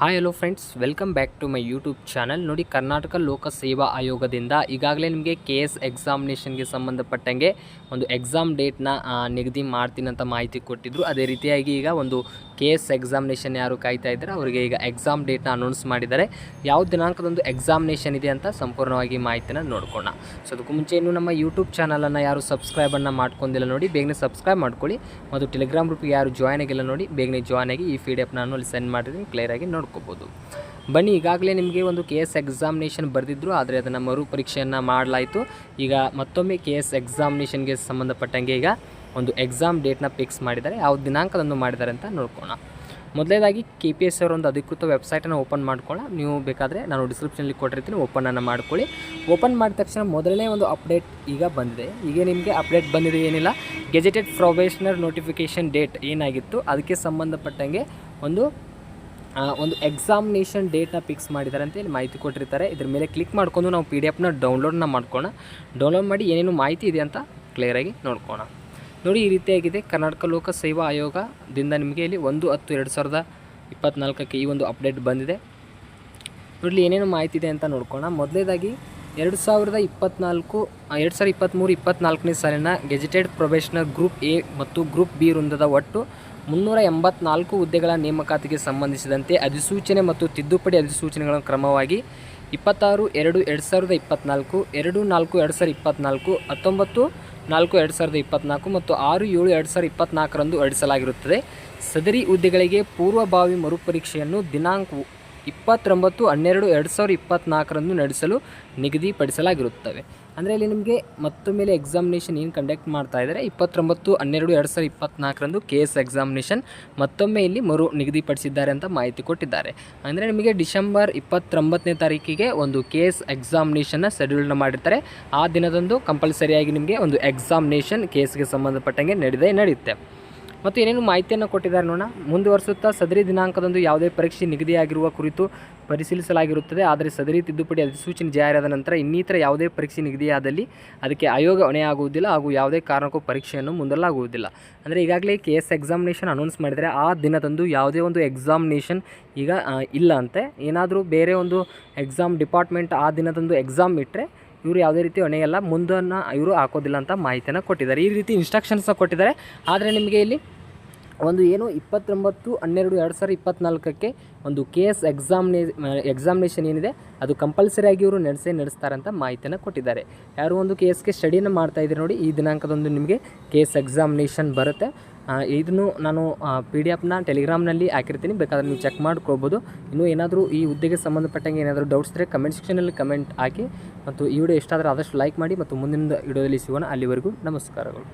Hi hello friends welcome back to my YouTube channel ನೋಡಿ, ಕರ್ನಾಟಕ ಲೋಕ ಸೇವಾ ಆಯೋಗದಿಂದ ಈಗಾಗಲೇ ನಿಮಗೆ ಕೆ ಎಸ್ ಎಕ್ಸಾಮಿನೇಷನ್ಗೆ ಸಂಬಂಧಪಟ್ಟಂಗೆ ಒಂದು ಎಕ್ಸಾಮ್ ಡೇಟ್ನ ನಿಗದಿ ಮಾಡ್ತೀನಿ ಅಂತ ಮಾಹಿತಿ ಕೊಟ್ಟಿದ್ದರು ಅದೇ ರೀತಿಯಾಗಿ ಈಗ ಒಂದು ಕೆ ಎಸ್ ಎಕ್ಸಾಮಿನೇಷನ್ ಯಾರು ಕಾಯ್ತಾ ಇದ್ದಾರೆ, ಅವರಿಗೆ ಈಗ ಎಕ್ಸಾಮ್ ಡೇಟ್ನ ಅನೌನ್ಸ್ ಮಾಡಿದ್ದಾರೆ. ಯಾವ ದಿನಾಂಕದೊಂದು ಎಕ್ಸಾಮಿನೇಷನ್ ಇದೆ ಅಂತ ಸಂಪೂರ್ಣವಾಗಿ ಮಾಹಿತಿನ ನೋಡ್ಕೋಣ ಸೊ ಅದಕ್ಕೂ ಮುಂಚೆ ಇನ್ನು ನಮ್ಮ ಯೂಟ್ಯೂಬ್ ಚಾನಲನ್ನು ಯಾರು ಸಬ್ಸ್ಕ್ರೈಬನ್ನು ಮಾಡ್ಕೊಂಡಿಲ್ಲ ನೋಡಿ, ಬೇಗನೆ ಸಬ್ಸ್ಕ್ರೈಬ್ ಮಾಡ್ಕೊಳ್ಳಿ. ಮತ್ತು ಟೆಲಿಗ್ರಾಮ್ ಗ್ರೂಪ್ಗೆ ಯಾರು ಜಾಯ್ನ್ ಆಗಿಲ್ಲ ನೋಡಿ, ಬೇಗನೆ ಜಾಯ್ನ್ ಆಗಿ ಈ ನಾನು ಅಲ್ಲಿ ಸೆಂಡ್ ಮಾಡಿದ್ದೀನಿ ಕ್ಲಿಯರಾಗಿ ನೋಡ್ಕೋಬೋದು. ಬನ್ನಿ, ಈಗಾಗಲೇ ನಿಮಗೆ ಒಂದು ಕೆ ಎಸ್ ಎಕ್ಸಾಮಿನೇಷನ್ ಬರೆದಿದ್ರು, ಆದರೆ ಅದನ್ನು ಮರುಪರೀಕ್ಷೆಯನ್ನು ಮಾಡಲಾಯಿತು. ಈಗ ಮತ್ತೊಮ್ಮೆ ಕೆ ಎಸ್ ಎಕ್ಸಾಮಿನೇಷನ್ಗೆ ಸಂಬಂಧಪಟ್ಟಂಗೆ ಈಗ ಒಂದು ಎಕ್ಸಾಮ್ ಡೇಟ್ನ ಫಿಕ್ಸ್ ಮಾಡಿದ್ದಾರೆ. ಯಾವ ದಿನಾಂಕದಂದು ಮಾಡಿದ್ದಾರೆ ಅಂತ ನೋಡ್ಕೋಣ ಮೊದಲೇದಾಗಿ ಕೆ ಪಿ ಎಸ್ ಅವರ ಒಂದು ಅಧಿಕೃತ ವೆಬ್ಸೈಟನ್ನು ಓಪನ್ ಮಾಡ್ಕೊಳ್ಳ ನೀವು ಬೇಕಾದರೆ ನಾನು ಡಿಸ್ಕ್ರಿಪ್ಷನಲ್ಲಿ ಕೊಟ್ಟಿರ್ತೀನಿ ಓಪನನ್ನು ಮಾಡ್ಕೊಳ್ಳಿ. ಓಪನ್ ಮಾಡಿದ ತಕ್ಷಣ ಮೊದಲನೇ ಒಂದು ಅಪ್ಡೇಟ್ ಈಗ ಬಂದಿದೆ. ಈಗ ನಿಮಗೆ ಅಪ್ಡೇಟ್ ಬಂದಿದೆ ಏನಿಲ್ಲ. ಗೆಜೆಟೆಡ್ ಪ್ರೊಬೇಷನರ್ ನೋಟಿಫಿಕೇಷನ್ ಡೇಟ್ ಏನಾಗಿತ್ತು, ಅದಕ್ಕೆ ಸಂಬಂಧಪಟ್ಟಂಗೆ ಒಂದು ಒಂದು ಎಕ್ಸಾಮಿನೇಷನ್ ಡೇಟ್ನ ಫಿಕ್ಸ್ ಮಾಡಿದ್ದಾರೆ ಅಂತ ಇಲ್ಲಿ ಮಾಹಿತಿ ಕೊಟ್ಟಿರ್ತಾರೆ. ಇದ್ರ ಮೇಲೆ ಕ್ಲಿಕ್ ಮಾಡ್ಕೊಂಡು ನಾವು ಪಿ ಡಿ ಎಫ್ನ ಡೌನ್ಲೋಡ್ನ ಮಾಡ್ಕೋಣ ಡೌನ್ಲೋಡ್ ಮಾಡಿ ಏನೇನು ಮಾಹಿತಿ ಇದೆ ಅಂತ ಕ್ಲಿಯರಾಗಿ ನೋಡ್ಕೋಣ ನೋಡಿ, ಈ ರೀತಿಯಾಗಿದೆ ಕರ್ನಾಟಕ ಲೋಕ ಸೇವಾ ಆಯೋಗದಿಂದ ನಿಮಗೆ ಇಲ್ಲಿ ಒಂದು ಹತ್ತು ಎರಡು ಸಾವಿರದ ಇಪ್ಪತ್ನಾಲ್ಕಕ್ಕೆ ಈ ಒಂದು ಅಪ್ಡೇಟ್ ಬಂದಿದೆ. ನೋಡಲಿ, ಏನೇನು ಮಾಹಿತಿ ಇದೆ ಅಂತ ನೋಡ್ಕೋಣ ಮೊದಲೇದಾಗಿ ಎರಡು ಸಾವಿರದ ಇಪ್ಪತ್ನಾಲ್ಕು ಎರಡು ಸಾವಿರದ ಇಪ್ಪತ್ತ್ಮೂರು ಇಪ್ಪತ್ತ್ನಾಲ್ಕನೇ ಸಾಲಿನ ಗೆಜೆಟೆಡ್ ಪ್ರೊಬೇಷನರ್ ಗ್ರೂಪ್ ಎ ಮತ್ತು ಗ್ರೂಪ್ ಬಿ ವೃಂದದ ಒಟ್ಟು ಮುನ್ನೂರ ಎಂಬತ್ನಾಲ್ಕು ಹುದ್ದೆಗಳ ನೇಮಕಾತಿಗೆ ಸಂಬಂಧಿಸಿದಂತೆ ಅಧಿಸೂಚನೆ ಮತ್ತು ತಿದ್ದುಪಡಿ ಅಧಿಸೂಚನೆಗಳ ಕ್ರಮವಾಗಿ ಇಪ್ಪತ್ತಾರು, ಎರಡು ಎರಡು ಸಾವಿರದ ಇಪ್ಪತ್ತ್ನಾಲ್ಕು ಎರಡು, ನಾಲ್ಕು, ಎರಡು ಸಾವಿರದ ಇಪ್ಪತ್ತ್ನಾಲ್ಕು ಹತ್ತೊಂಬತ್ತು, ನಾಲ್ಕು, ಎರಡು ಸಾವಿರದ ಇಪ್ಪತ್ತ್ನಾಲ್ಕು ಮತ್ತು ಆರು, ಏಳು, ಎರಡು ಸಾವಿರದ ಇಪ್ಪತ್ತ್ನಾಲ್ಕರಂದು ಹೊರಡಿಸಲಾಗಿರುತ್ತದೆ ಸದರಿ ಹುದ್ದೆಗಳಿಗೆ ಪೂರ್ವಭಾವಿ ಮರುಪರೀಕ್ಷೆಯನ್ನು ದಿನಾಂಕ ಇಪ್ಪತ್ತೊಂಬತ್ತು, ಹನ್ನೆರಡು, ಎರಡು ಸಾವಿರದ ಇಪ್ಪತ್ತ್ನಾಲ್ಕರಂದು ನಡೆಸಲು ನಿಗದಿಪಡಿಸಲಾಗಿರುತ್ತವೆ. ಅಂದರೆ ಇಲ್ಲಿ ನಿಮಗೆ ಮತ್ತೊಮ್ಮೆ ಎಕ್ಸಾಮಿನೇಷನ್ ಏನು ಕಂಡಕ್ಟ್ ಮಾಡ್ತಾ ಇದ್ದಾರೆ? ಇಪ್ಪತ್ತೊಂಬತ್ತು, ಹನ್ನೆರಡು, ಎರಡು ಸಾವಿರದ ಇಪ್ಪತ್ತ್ನಾಲ್ಕರಂದು ಕೆ ಎಸ್ ಎಕ್ಸಾಮಿನೇಷನ್ ಮತ್ತೊಮ್ಮೆ ಇಲ್ಲಿ ಮರು ನಿಗದಿಪಡಿಸಿದ್ದಾರೆ ಅಂತ ಮಾಹಿತಿ ಕೊಟ್ಟಿದ್ದಾರೆ. ಅಂದರೆ ನಿಮಗೆ ಡಿಸೆಂಬರ್ ಇಪ್ಪತ್ತೊಂಬತ್ತನೇ ತಾರೀಕಿಗೆ ಒಂದು ಕೆ ಎಸ್ ಎಕ್ಸಾಮಿನೇಷನ್ನ ಶೆಡ್ಯೂಲ್ನ ಮಾಡಿರ್ತಾರೆ. ಆ ದಿನದಂದು ಕಂಪಲ್ಸರಿಯಾಗಿ ನಿಮಗೆ ಒಂದು ಎಕ್ಸಾಮಿನೇಷನ್ ಕೇಸ್ಗೆ ಸಂಬಂಧಪಟ್ಟಂಗೆ ನಡೆದೇ ನಡೆಯುತ್ತೆ. ಮತ್ತು ಏನೇನು ಮಾಹಿತಿಯನ್ನು ಕೊಟ್ಟಿದ್ದಾರೆ ನೋಡೋಣ. ಮುಂದುವರಿಸುತ್ತಾ ಸದರಿ ದಿನಾಂಕದಂದು ಯಾವುದೇ ಪರೀಕ್ಷೆ ನಿಗದಿಯಾಗಿರುವ ಕುರಿತು ಪರಿಶೀಲಿಸಲಾಗಿರುತ್ತದೆ. ಆದರೆ ಸದರಿ ತಿದ್ದುಪಡಿ ಅಧಿಸೂಚನೆ ಜಾರಿಯಾದ ನಂತರ ಇನ್ನಿತರ ಯಾವುದೇ ಪರೀಕ್ಷೆ ನಿಗದಿಯಾದಲ್ಲಿ ಅದಕ್ಕೆ ಆಯೋಗ ಹೊಣೆಯಾಗುವುದಿಲ್ಲ ಹಾಗೂ ಯಾವುದೇ ಕಾರಣಕ್ಕೂ ಪರೀಕ್ಷೆಯನ್ನು ಮುಂದಲಾಗುವುದಿಲ್ಲ ಅಂದರೆ ಈಗಾಗಲೇ ಕೆ ಎಸ್ ಎಕ್ಸಾಮಿನೇಷನ್ ಅನೌನ್ಸ್ ಮಾಡಿದರೆ ಆ ದಿನದಂದು ಯಾವುದೇ ಒಂದು ಎಕ್ಸಾಮಿನೇಷನ್ ಈಗ ಇಲ್ಲ ಅಂತೆ. ಏನಾದರೂ ಬೇರೆ ಒಂದು ಎಕ್ಸಾಮ್ ಡಿಪಾರ್ಟ್ಮೆಂಟ್ ಆ ದಿನದಂದು ಎಕ್ಸಾಮ್ ಇಟ್ಟರೆ ಇವರು ಯಾವುದೇ ರೀತಿ ಹೊಣೆಯಲ್ಲ, ಮುಂದನ್ನು ಇವರು ಹಾಕೋದಿಲ್ಲ ಅಂತ ಮಾಹಿತಿಯನ್ನು ಕೊಟ್ಟಿದ್ದಾರೆ. ಈ ರೀತಿ ಇನ್ಸ್ಟ್ರಕ್ಷನ್ಸ್ನ ಕೊಟ್ಟಿದ್ದಾರೆ. ಆದರೆ ನಿಮಗೆ ಇಲ್ಲಿ ಒಂದು ಏನು, ಇಪ್ಪತ್ತೊಂಬತ್ತು, ಹನ್ನೆರಡು, ಎರಡು ಸಾವಿರದ ಇಪ್ಪತ್ನಾಲ್ಕಕ್ಕೆ ಒಂದು ಕೆ ಎಸ್ ಎಕ್ಸಾಮ್ನೇ, ಎಕ್ಸಾಮಿನೇಷನ್ ಏನಿದೆ, ಅದು ಕಂಪಲ್ಸರಿಯಾಗಿ ಇವರು ನಡೆಸೇ ನಡೆಸ್ತಾರಂತ ಮಾಹಿತಿಯನ್ನು ಕೊಟ್ಟಿದ್ದಾರೆ. ಯಾರು ಒಂದು ಕೆ ಎಸ್ಗೆ ಸ್ಟಡಿಯನ್ನು ಮಾಡ್ತಾ ಇದ್ದೀರಿ ನೋಡಿ, ಈ ದಿನಾಂಕದೊಂದು ನಿಮಗೆ ಕೆ ಎಸ್ ಎಕ್ಸಾಮಿನೇಷನ್ ಬರುತ್ತೆ. ಇದನ್ನು ನಾನು ಪಿ ಡಿ ಎಫ್ನ ಟೆಲಿಗ್ರಾಮ್ನಲ್ಲಿ ಹಾಕಿರ್ತೀನಿ. ಬೇಕಾದ್ರೆ ನೀವು ಚೆಕ್ ಮಾಡ್ಕೋಬೋದು ಇನ್ನೂ ಏನಾದರೂ ಈ ಹುದ್ದೆಗೆ ಸಂಬಂಧಪಟ್ಟಂಗೆ ಏನಾದರೂ ಡೌಟ್ಸ್ ಇದ್ದರೆ ಕಮೆಂಟ್ ಸೆಕ್ಷನಲ್ಲಿ ಕಮೆಂಟ್ ಹಾಕಿ. ಮತ್ತು ಈ ವಿಡಿಯೋ ಎಷ್ಟಾದರೂ ಆದಷ್ಟು ಲೈಕ್ ಮಾಡಿ, ಮತ್ತು ಮುಂದಿನ ವಿಡಿಯೋದಲ್ಲಿ ಸಿಗೋಣ. ಅಲ್ಲಿವರೆಗೂ ನಮಸ್ಕಾರಗಳು.